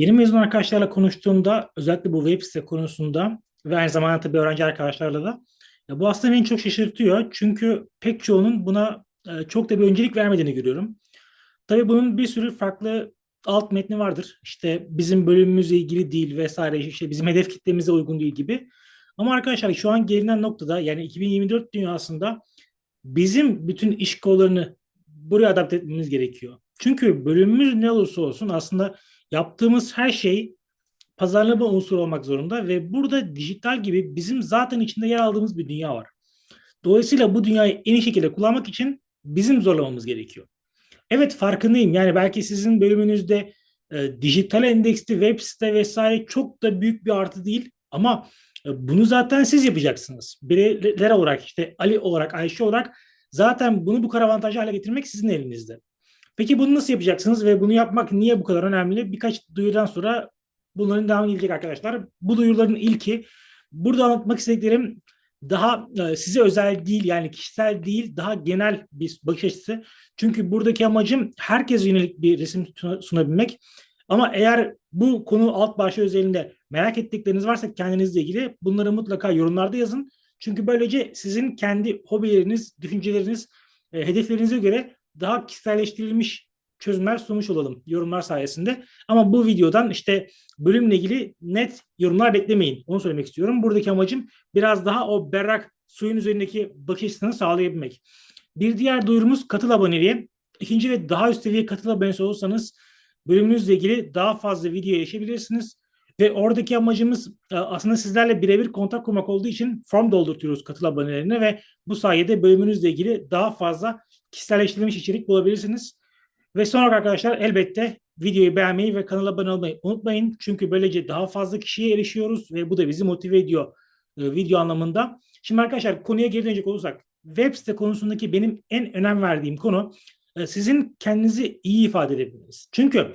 Yeni mezun arkadaşlarla konuştuğumda özellikle bu web site konusunda ve aynı zamanda tabii öğrenci arkadaşlarla da ya bu aslında beni çok şaşırtıyor. Çünkü pek çoğunun buna e, çok da bir öncelik vermediğini görüyorum. Tabii bunun bir sürü farklı alt metni vardır. İşte bizim bölümümüzle ilgili değil vesaire işte bizim hedef kitlemize uygun değil gibi. Ama arkadaşlar şu an gelinen noktada yani 2024 dünyasında bizim bütün iş kollarını buraya adapte etmemiz gerekiyor. Çünkü bölümümüz ne olursa olsun aslında yaptığımız her şey pazarlama unsuru olmak zorunda ve burada dijital gibi bizim zaten içinde yer aldığımız bir dünya var. Dolayısıyla bu dünyayı en iyi şekilde kullanmak için bizim zorlamamız gerekiyor. Evet farkındayım. Yani belki sizin bölümünüzde e, dijital endeksli web site vesaire çok da büyük bir artı değil ama e, bunu zaten siz yapacaksınız. Bireyler olarak işte Ali olarak Ayşe olarak zaten bunu bu kadar avantajlı hale getirmek sizin elinizde. Peki bunu nasıl yapacaksınız ve bunu yapmak niye bu kadar önemli? Birkaç duyurudan sonra bunların devamı gelecek arkadaşlar. Bu duyuruların ilki burada anlatmak istediklerim daha e, size özel değil yani kişisel değil daha genel bir bakış açısı. Çünkü buradaki amacım herkese yönelik bir resim sunabilmek. Ama eğer bu konu alt başlığı özelinde merak ettikleriniz varsa kendinizle ilgili bunları mutlaka yorumlarda yazın. Çünkü böylece sizin kendi hobileriniz, düşünceleriniz, e, hedeflerinize göre daha kişiselleştirilmiş çözümler sunmuş olalım yorumlar sayesinde. Ama bu videodan işte bölümle ilgili net yorumlar beklemeyin. Onu söylemek istiyorum. Buradaki amacım biraz daha o berrak suyun üzerindeki bakış sağlayabilmek. Bir diğer duyurumuz katıl aboneliğe. İkinci ve daha üst seviye katıl abonesi olursanız bölümünüzle ilgili daha fazla video yaşayabilirsiniz. Ve oradaki amacımız e, aslında sizlerle birebir kontak kurmak olduğu için form doldurtuyoruz katıl abonelerine ve bu sayede bölümünüzle ilgili daha fazla kişiselleştirilmiş içerik bulabilirsiniz. Ve son olarak arkadaşlar elbette videoyu beğenmeyi ve kanala abone olmayı unutmayın. Çünkü böylece daha fazla kişiye erişiyoruz ve bu da bizi motive ediyor e, video anlamında. Şimdi arkadaşlar konuya geri dönecek olursak web site konusundaki benim en önem verdiğim konu e, sizin kendinizi iyi ifade edebilmeniz. Çünkü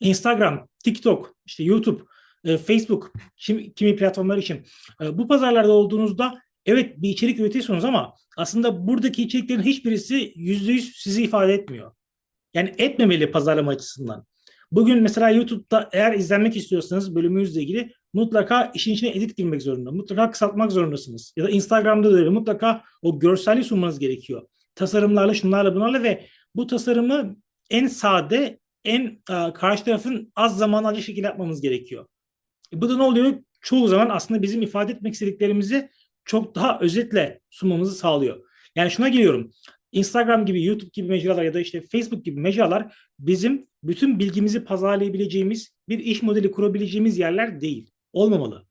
Instagram, TikTok, işte YouTube, e, Facebook, kimi, kimi platformlar için e, bu pazarlarda olduğunuzda evet bir içerik üretiyorsunuz ama aslında buradaki içeriklerin hiçbirisi yüzde yüz sizi ifade etmiyor. Yani etmemeli pazarlama açısından. Bugün mesela YouTube'da eğer izlenmek istiyorsanız bölümümüzle ilgili mutlaka işin içine edit girmek zorunda. Mutlaka kısaltmak zorundasınız. Ya da Instagram'da da öyle. Mutlaka o görselliği sunmanız gerekiyor. Tasarımlarla, şunlarla, bunlarla ve bu tasarımı en sade, en e, karşı tarafın az zaman alacak şekilde yapmamız gerekiyor. E, bu da ne oluyor? Çoğu zaman aslında bizim ifade etmek istediklerimizi çok daha özetle sunmamızı sağlıyor. Yani şuna geliyorum. Instagram gibi, YouTube gibi mecralar ya da işte Facebook gibi mecralar bizim bütün bilgimizi pazarlayabileceğimiz bir iş modeli kurabileceğimiz yerler değil. Olmamalı.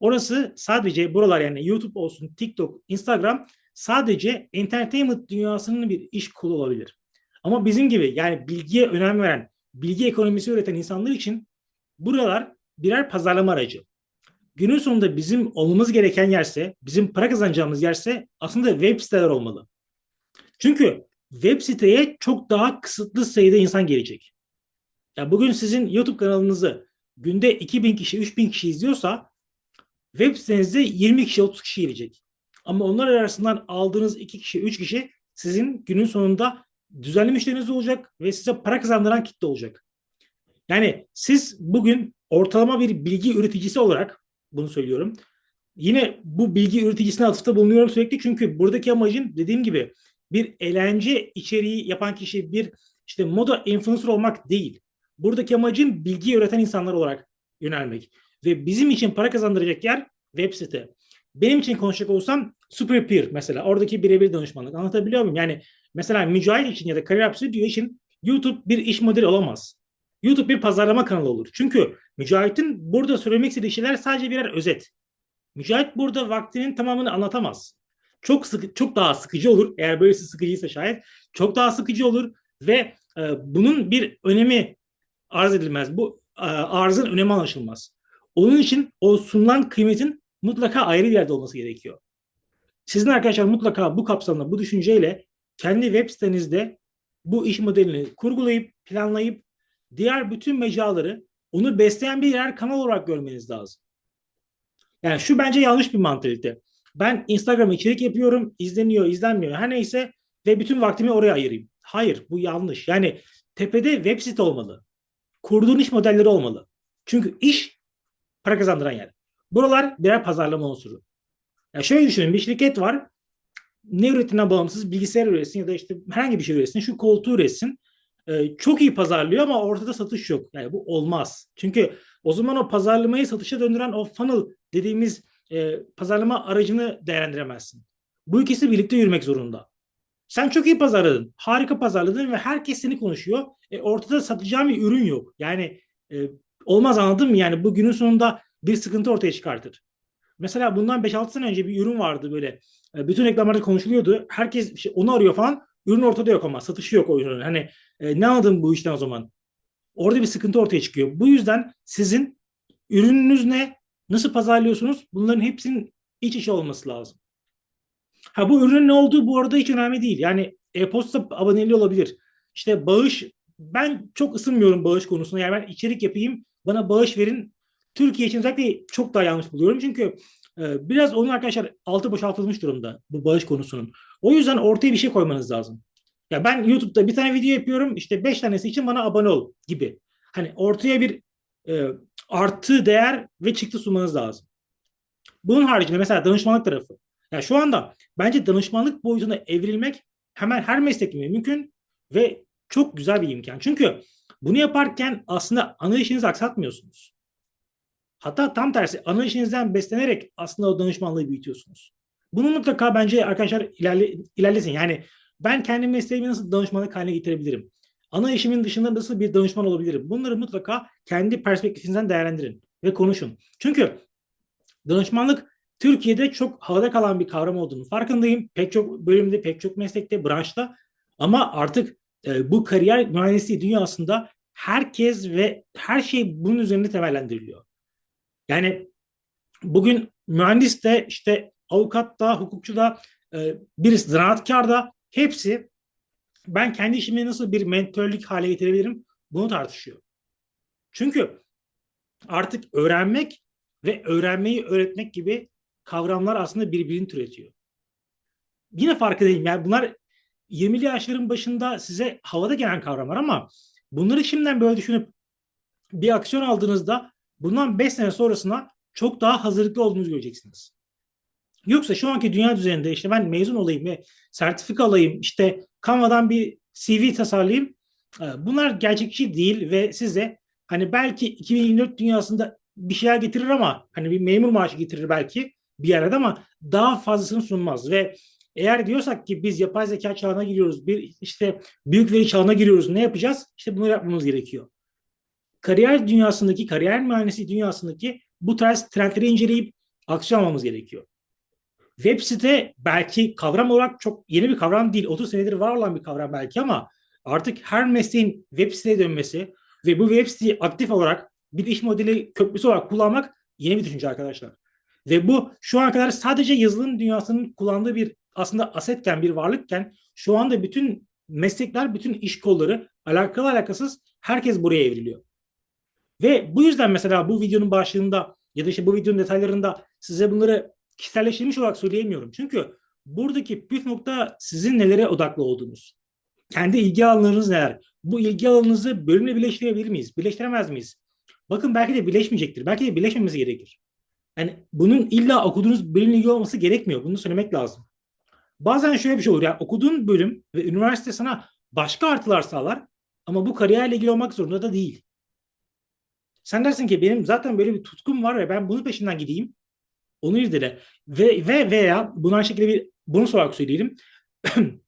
Orası sadece buralar yani YouTube olsun, TikTok, Instagram sadece entertainment dünyasının bir iş kolu olabilir. Ama bizim gibi yani bilgiye önem veren, bilgi ekonomisi üreten insanlar için buralar birer pazarlama aracı. Günün sonunda bizim olmamız gereken yerse, bizim para kazanacağımız yerse aslında web siteler olmalı. Çünkü web siteye çok daha kısıtlı sayıda insan gelecek. Ya bugün sizin YouTube kanalınızı günde 2000 kişi, 3000 kişi izliyorsa web sitenizde 20 kişi, 30 kişi gelecek. Ama onlar arasından aldığınız 2 kişi, 3 kişi sizin günün sonunda düzenli müşteriniz olacak ve size para kazandıran kitle olacak. Yani siz bugün ortalama bir bilgi üreticisi olarak bunu söylüyorum. Yine bu bilgi üreticisine atıfta bulunuyorum sürekli çünkü buradaki amacın dediğim gibi bir eğlence içeriği yapan kişi bir işte moda influencer olmak değil. Buradaki amacın bilgi üreten insanlar olarak yönelmek. Ve bizim için para kazandıracak yer web site. Benim için konuşacak olsam Super Peer mesela oradaki birebir danışmanlık anlatabiliyor muyum? Yani mesela Mücahit için ya da Kariyer Stüdyo için YouTube bir iş modeli olamaz. YouTube bir pazarlama kanalı olur. Çünkü Mücahit'in burada söylemek istediği şeyler sadece birer özet. Mücahit burada vaktinin tamamını anlatamaz çok sıkı, çok daha sıkıcı olur. Eğer böylesi sıkıcıysa şayet çok daha sıkıcı olur ve e, bunun bir önemi arz edilmez. Bu e, arzın önemi anlaşılmaz. Onun için o sunulan kıymetin mutlaka ayrı bir yerde olması gerekiyor. Sizin arkadaşlar mutlaka bu kapsamda, bu düşünceyle kendi web sitenizde bu iş modelini kurgulayıp, planlayıp diğer bütün mecraları onu besleyen bir yer kanal olarak görmeniz lazım. Yani şu bence yanlış bir mantalite. Ben Instagram içerik yapıyorum, izleniyor, izlenmiyor. Her neyse ve bütün vaktimi oraya ayırayım. Hayır, bu yanlış. Yani tepede web site olmalı. kurduğun iş modelleri olmalı. Çünkü iş para kazandıran yer. Buralar birer pazarlama unsuru. Ya şöyle düşünün bir şirket var. Ne üretimden bağımsız bilgisayar üretsin ya da işte herhangi bir şey üretsin. Şu koltuğu üretsin. Ee, çok iyi pazarlıyor ama ortada satış yok. Yani bu olmaz. Çünkü o zaman o pazarlamayı satışa döndüren o funnel dediğimiz e, pazarlama aracını değerlendiremezsin. Bu ikisi birlikte yürümek zorunda. Sen çok iyi pazarladın. Harika pazarladın ve herkes seni konuşuyor. E, ortada satacağım bir ürün yok. Yani e, olmaz anladın mı? Yani bu günün sonunda bir sıkıntı ortaya çıkartır. Mesela bundan 5-6 sene önce bir ürün vardı böyle. E, bütün reklamlarda konuşuluyordu. Herkes işte onu arıyor falan. Ürün ortada yok ama satışı yok o ürünün. Hani e, ne anladın bu işten o zaman? Orada bir sıkıntı ortaya çıkıyor. Bu yüzden sizin ürününüz ne? Nasıl pazarlıyorsunuz? Bunların hepsinin iç içe olması lazım. Ha bu ürünün ne olduğu bu arada hiç önemli değil. Yani e-posta aboneliği olabilir. İşte bağış ben çok ısınmıyorum bağış konusunda. Yani ben içerik yapayım bana bağış verin. Türkiye için özellikle çok daha yanlış buluyorum. Çünkü e, biraz onun arkadaşlar altı boşaltılmış durumda bu bağış konusunun. O yüzden ortaya bir şey koymanız lazım. Ya ben YouTube'da bir tane video yapıyorum işte beş tanesi için bana abone ol gibi. Hani ortaya bir e, artı değer ve çıktı sunmanız lazım. Bunun haricinde mesela danışmanlık tarafı. Yani şu anda bence danışmanlık boyutuna evrilmek hemen her meslekte mümkün ve çok güzel bir imkan. Çünkü bunu yaparken aslında ana işinizi aksatmıyorsunuz. Hatta tam tersi ana işinizden beslenerek aslında o danışmanlığı büyütüyorsunuz. Bunu mutlaka bence arkadaşlar ilerle, ilerlesin. Yani ben kendi mesleğimi nasıl danışmanlık haline getirebilirim? Ana işimin dışında nasıl bir danışman olabilirim? Bunları mutlaka kendi perspektifinizden değerlendirin ve konuşun. Çünkü danışmanlık Türkiye'de çok havada kalan bir kavram olduğunu farkındayım. Pek çok bölümde, pek çok meslekte, branşta ama artık e, bu kariyer mühendisliği dünyasında herkes ve her şey bunun üzerinde temellendiriliyor. Yani bugün mühendis de işte avukat da, hukukçu da, e, bir zanaatkar da hepsi ben kendi işimi nasıl bir mentörlük hale getirebilirim bunu tartışıyor. Çünkü artık öğrenmek ve öğrenmeyi öğretmek gibi kavramlar aslında birbirini türetiyor. Yine fark edeyim yani bunlar 20'li yaşların başında size havada gelen kavramlar ama bunları şimdiden böyle düşünüp bir aksiyon aldığınızda bundan 5 sene sonrasına çok daha hazırlıklı olduğunuzu göreceksiniz. Yoksa şu anki dünya düzeninde işte ben mezun olayım ve sertifika alayım, işte Canva'dan bir CV tasarlayayım. E, bunlar gerçekçi değil ve size hani belki 2024 dünyasında bir şeyler getirir ama hani bir memur maaşı getirir belki bir yerde ama daha fazlasını sunmaz ve eğer diyorsak ki biz yapay zeka çağına giriyoruz, bir işte büyük veri çağına giriyoruz, ne yapacağız? İşte bunu yapmamız gerekiyor. Kariyer dünyasındaki, kariyer mühendisliği dünyasındaki bu tarz trendleri inceleyip aksiyon almamız gerekiyor. Web site belki kavram olarak çok yeni bir kavram değil. 30 senedir var olan bir kavram belki ama artık her mesleğin web siteye dönmesi ve bu web siteyi aktif olarak bir iş modeli köprüsü olarak kullanmak yeni bir düşünce arkadaşlar. Ve bu şu ana kadar sadece yazılım dünyasının kullandığı bir aslında asetken bir varlıkken şu anda bütün meslekler, bütün iş kolları alakalı alakasız herkes buraya evriliyor. Ve bu yüzden mesela bu videonun başlığında ya da işte bu videonun detaylarında size bunları kişiselleştirilmiş olarak söyleyemiyorum. Çünkü buradaki püf nokta sizin nelere odaklı olduğunuz. Kendi ilgi alanlarınız neler? Bu ilgi alanınızı bölümle birleştirebilir miyiz? Birleştiremez miyiz? Bakın belki de birleşmeyecektir. Belki de birleşmemiz gerekir. Yani bunun illa okuduğunuz bölümle ilgili olması gerekmiyor. Bunu söylemek lazım. Bazen şöyle bir şey olur. Yani okuduğun bölüm ve üniversite sana başka artılar sağlar ama bu kariyerle ilgili olmak zorunda da değil. Sen dersin ki benim zaten böyle bir tutkum var ve ben bunun peşinden gideyim. Onu irdele. Ve, ve veya buna şekilde bir bonus olarak söyleyelim.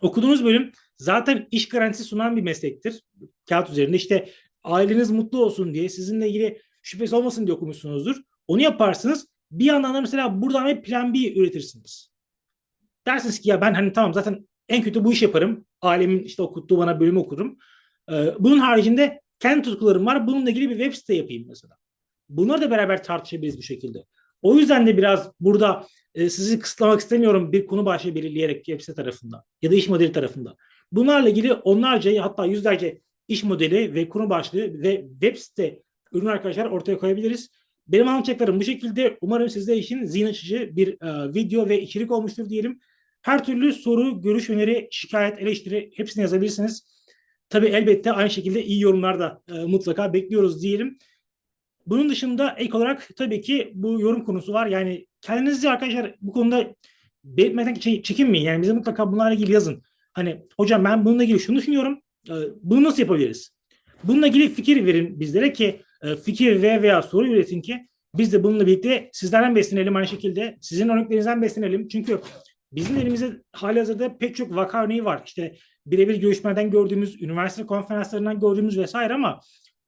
Okuduğunuz bölüm zaten iş garantisi sunan bir meslektir. Kağıt üzerinde işte aileniz mutlu olsun diye sizinle ilgili şüphesi olmasın diye okumuşsunuzdur. Onu yaparsınız. Bir yandan da mesela buradan bir plan B üretirsiniz. Dersiniz ki ya ben hani tamam zaten en kötü bu iş yaparım. Ailemin işte okuttuğu bana bölümü okurum. Ee, bunun haricinde kendi tutkularım var. Bununla ilgili bir web site yapayım mesela. Bunları da beraber tartışabiliriz bu şekilde. O yüzden de biraz burada e, sizi kısıtlamak istemiyorum bir konu başlığı belirleyerek web site tarafında ya da iş modeli tarafında. Bunlarla ilgili onlarca hatta yüzlerce iş modeli ve konu başlığı ve web site ürün arkadaşlar ortaya koyabiliriz. Benim anlatacaklarım bu şekilde. Umarım sizler için zihin açıcı bir e, video ve içerik olmuştur diyelim. Her türlü soru, görüş, öneri, şikayet, eleştiri hepsini yazabilirsiniz. tabii elbette aynı şekilde iyi yorumlar da e, mutlaka bekliyoruz diyelim. Bunun dışında ek olarak tabii ki bu yorum konusu var. Yani kendinizi arkadaşlar bu konuda belirtmekten çe- çekinmeyin. Yani bize mutlaka bunlarla ilgili yazın. Hani hocam ben bununla ilgili şunu düşünüyorum. E, bunu nasıl yapabiliriz? Bununla ilgili fikir verin bizlere ki e, fikir ve veya soru üretin ki biz de bununla birlikte sizlerden beslenelim aynı şekilde. Sizin örneklerinizden beslenelim. Çünkü bizim elimizde hali hazırda pek çok vaka örneği var. İşte birebir görüşmeden gördüğümüz, üniversite konferanslarından gördüğümüz vesaire ama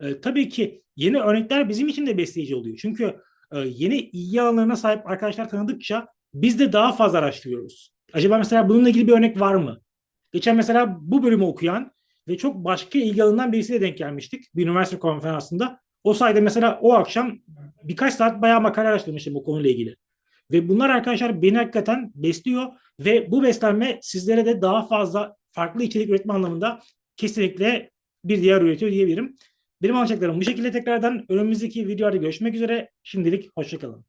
e, tabii ki yeni örnekler bizim için de besleyici oluyor. Çünkü e, yeni ilgi alanlarına sahip arkadaşlar tanıdıkça biz de daha fazla araştırıyoruz. Acaba mesela bununla ilgili bir örnek var mı? Geçen mesela bu bölümü okuyan ve çok başka ilgi alanından birisiyle denk gelmiştik bir üniversite konferansında. O sayede mesela o akşam birkaç saat bayağı makale araştırmıştım bu konuyla ilgili. Ve bunlar arkadaşlar beni hakikaten besliyor ve bu beslenme sizlere de daha fazla farklı içerik üretme anlamında kesinlikle bir diğer üretiyor diyebilirim. Benim alacaklarım bu şekilde tekrardan önümüzdeki videolarda görüşmek üzere. Şimdilik hoşçakalın.